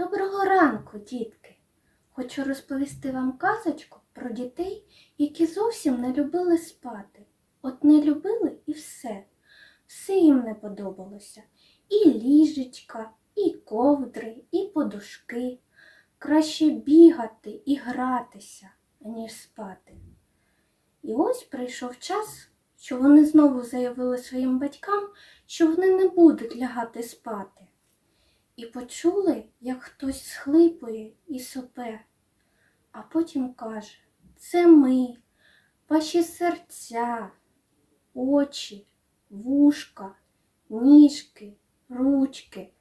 Доброго ранку, дітки! Хочу розповісти вам казочку про дітей, які зовсім не любили спати. От не любили і все. Все їм не подобалося. І ліжечка, і ковдри, і подушки. Краще бігати і гратися, аніж спати. І ось прийшов час, що вони знову заявили своїм батькам, що вони не будуть лягати спати. І почули, як хтось схлипує і сопе, а потім каже, це ми, ваші серця, очі, вушка, ніжки, ручки.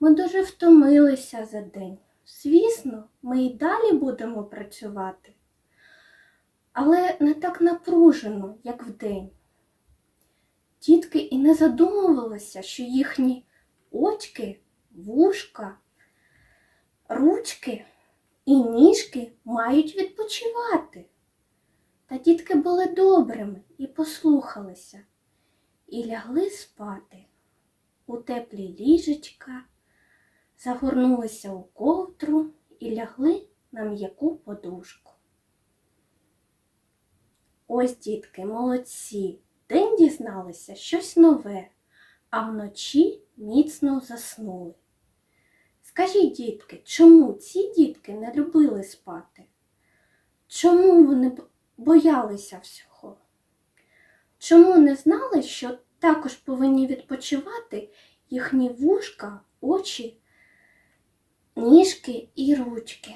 Ми дуже втомилися за день. Звісно, ми і далі будемо працювати, але не так напружено, як вдень. Дітки і не задумувалися, що їхні очки, вушка, ручки і ніжки мають відпочивати. Та дітки були добрими і послухалися, і лягли спати у теплі ліжечка, загорнулися у ковдру і лягли на м'яку подушку. Ось, дітки, молодці, день дізналися щось нове, а вночі міцно заснули. Скажіть, дітки, чому ці дітки не любили спати? Чому вони боялися всього? Чому не знали, що також повинні відпочивати їхні вушка, очі, ніжки і ручки?